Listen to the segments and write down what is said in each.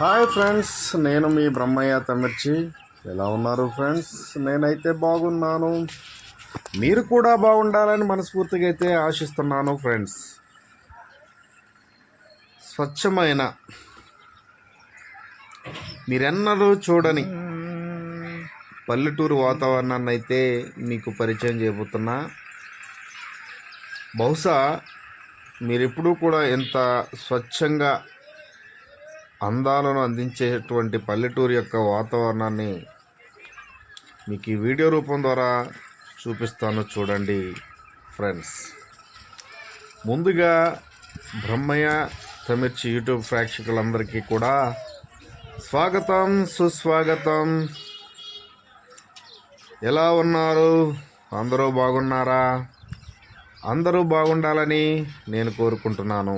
Hi friends నేను మీ బ్రహ్మయ్య తమిర్చి. ఎలా ఉన్నారు ఫ్రెండ్స్? నేనైతే బాగున్నాను. మీరు కూడా బాగుండాలని మనస్ఫూర్తిగా అయితే ఆశిస్తున్నాను ఫ్రెండ్స్. స్వచ్ఛమైన మీరెన్నరూ చూడని పల్లెటూరు వాతావరణాన్ని అయితే మీకు పరిచయం చేయబోతున్నా. బహుశా మీరెప్పుడూ కూడా ఎంత స్వచ్ఛంగా అందాలను అందించేటువంటి పల్లెటూరు యొక్క వాతావరణాన్ని మీకు ఈ వీడియో రూపం ద్వారా చూపిస్తాను చూడండి ఫ్రెండ్స్ ముందుగా బ్రహ్మయ్య తమిర్చి యూట్యూబ్ ప్రేక్షకులందరికీ కూడా స్వాగతం సుస్వాగతం. ఎలా ఉన్నారు? అందరూ బాగున్నారా? అందరూ బాగుండాలని నేను కోరుకుంటున్నాను.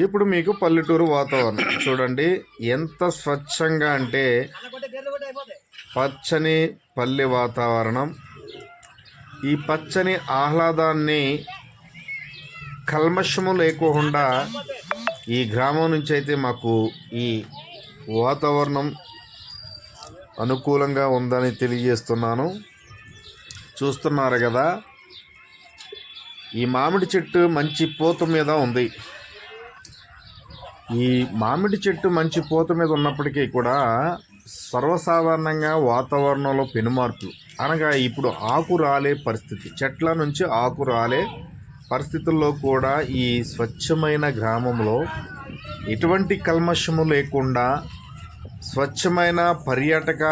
ఇప్పుడు మీకు పల్లెటూరు వాతావరణం. చూడండి ఎంత స్వచ్ఛంగా అంటే పచ్చని పల్లె వాతావరణం. ఈ పచ్చని ఆహ్లాదాన్ని కల్మషము లేకుండా ఈ గ్రామం నుంచి అయితే మాకు ఈ వాతావరణం అనుకూలంగా ఉందని తెలియజేస్తున్నాను. చూస్తున్నారు కదా ఈ మామిడి చెట్టు మంచి పూత మీద ఉంది. ఈ మామిడి చెట్టు మంచి పూత మీద ఉన్నప్పటికీ కూడా సర్వసాధారణంగా వాతావరణంలో పెనుమార్పులు అనగా ఇప్పుడు ఆకు రాలే పరిస్థితి. చెట్ల నుంచి ఆకు రాలే పరిస్థితుల్లో కూడా ఈ స్వచ్ఛమైన గ్రామంలో ఎటువంటి కల్మషము లేకుండా స్వచ్ఛమైన పర్యాటక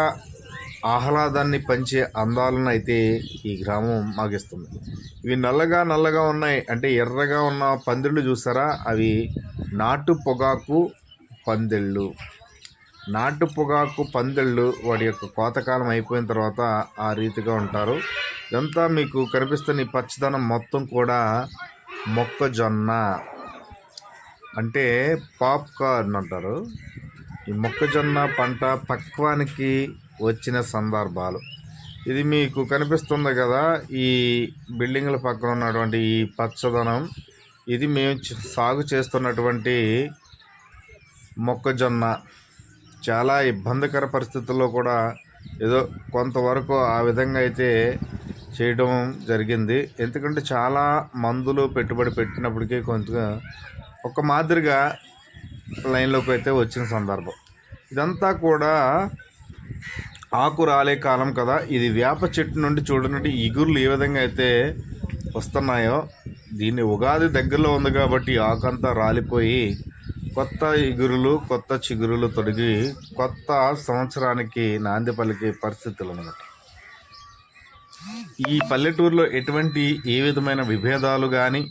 ఆహ్లాదాన్ని పంచే అందాలను అయితే ఈ గ్రామం మాగిస్తుంది. ఇవి నల్లగా నల్లగా ఉన్నాయి. అంటే ఎర్రగా ఉన్న పందిళ్ళు చూసారా? అవి నాటు పొగాకు పందిళ్ళు. నాటు పొగాకు పందిళ్ళు వాడి యొక్క కోతకాలం అయిపోయిన తర్వాత ఆ రీతిగా ఉంటారు. ఇదంతా మీకు కనిపిస్తున్న ఈ పచ్చదనం మొత్తం కూడా మొక్కజొన్న అంటే పాప్కార్న్ అంటారు. ఈ మొక్కజొన్న పంట పక్వానికి వచ్చిన సందర్భాలు. ఇది మీకు కనిపిస్తుంది కదా ఈ బిల్డింగ్ల పక్కన ఉన్నటువంటి ఈ పచ్చదనం. ఇది మేము సాగు చేస్తున్నటువంటి మొక్కజొన్న. చాలా ఇబ్బందికర పరిస్థితుల్లో కూడా ఏదో కొంతవరకు ఆ విధంగా అయితే చేయడం జరిగింది. ఎందుకంటే చాలా మందులు పెట్టుబడి పెట్టినప్పటికీ కొంతగా ఒక మాదిరిగా లైన్లోకి అయితే వచ్చిన సందర్భం. ఇదంతా కూడా ఆకు రాలే కాలం కదా. ఇది వేప చెట్టు నుండి చూడనట్టు ఇగుర్లు ఏ విధంగా అయితే వస్తున్నాయో దీన్ని ఉగాది దగ్గరలో ఉంది కాబట్టి ఆకంతా రాలిపోయి కొత్త ఇగురులు కొత్త చిగురులు తొడిగి కొత్త సంవత్సరానికి నాంది పలికే పరిస్థితులు అన్నమాట ఈ పల్లెటూరులో ఎటువంటి ఏ విధమైన విభేదాలు కానీ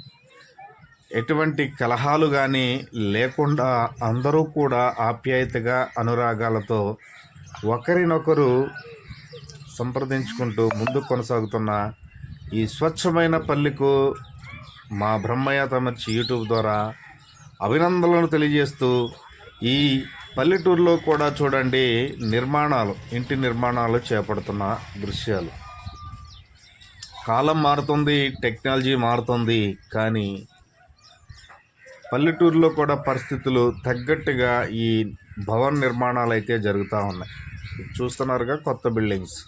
ఎటువంటి కలహాలు కానీ లేకుండా అందరూ కూడా ఆప్యాయతగా అనురాగాలతో ఒకరినొకరు సంప్రదించుకుంటూ ముందు కొనసాగుతున్న ఈ స్వచ్ఛమైన పల్లెకు మా బ్రహ్మయ్య తమర్చి యూట్యూబ్ ద్వారా అభినందనలు తెలియజేస్తూ ఈ పల్లెటూరులో కూడా చూడండి నిర్మాణాలు ఇంటి నిర్మాణాలు చేపడుతున్న దృశ్యాలు. కాలం మారుతుంది టెక్నాలజీ మారుతుంది కానీ పల్లెటూరులో కూడా పరిస్థితులు తగ్గట్టుగా ఈ భవన నిర్మాణాలు అయితే జరుగుతూ ఉన్నాయి. చూస్తున్నారుగా కొత్త బిల్డింగ్స్.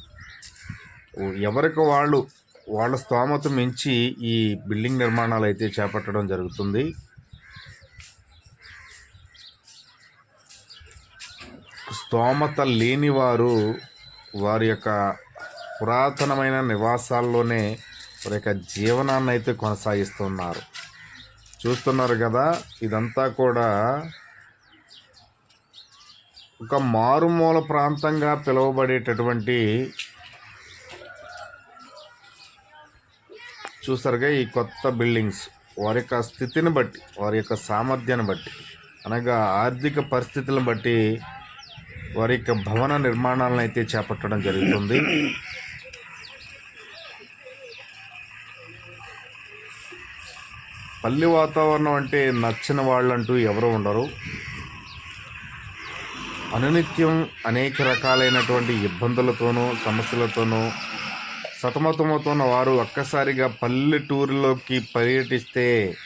ఎవరికి వాళ్ళు వాళ్ళ స్తోమత మించి ఈ బిల్డింగ్ నిర్మాణాలు అయితే చేపట్టడం జరుగుతుంది. స్తోమత లేని వారు వారి యొక్క పురాతనమైన నివాసాల్లోనే వారి యొక్క జీవనాన్ని అయితే కొనసాగిస్తున్నారు. చూస్తున్నారు కదా ఇదంతా కూడా ఒక మారుమూల ప్రాంతంగా పిలువబడేటటువంటి చూసారుగా ఈ కొత్త బిల్డింగ్స్. వారి యొక్క స్థితిని బట్టి వారి యొక్క సామర్థ్యాన్ని బట్టి అనగా ఆర్థిక పరిస్థితులను బట్టి వారి యొక్క భవన నిర్మాణాలను అయితే చేపట్టడం జరుగుతుంది. పల్లి వాతావరణం అంటే నచ్చిన వాళ్ళంటూ ఎవరు ఉండరు. అనునిత్యం అనేక రకాలైనటువంటి ఇబ్బందులతోనూ సమస్యలతోనూ సతమతమవుతున్న వారు ఒక్కసారిగా పల్లెటూరులోకి పర్యటిస్తే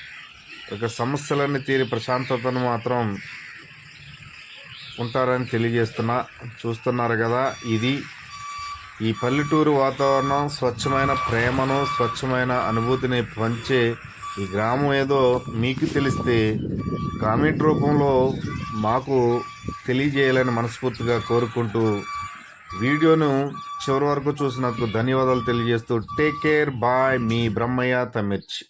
ఒక సమస్యలన్నీ తీరి ప్రశాంతతను మాత్రం ఉంటారని తెలియజేస్తున్నా చూస్తున్నారు కదా ఇది. ఈ పల్లెటూరు వాతావరణం స్వచ్ఛమైన ప్రేమను స్వచ్ఛమైన అనుభూతిని పంచే ఈ గ్రామం ఏదో మీకు తెలిస్తే కామెంట్ రూపంలో మాకు తెలియజేయాలని మనస్ఫూర్తిగా కోరుకుంటూ వీడియోను చివరి వరకు చూసినందుకు ధన్యవాదాలు తెలియజేస్తూ టేక్ కేర్ బాయ్ మీ బ్రహ్మయ్య తమిర్చి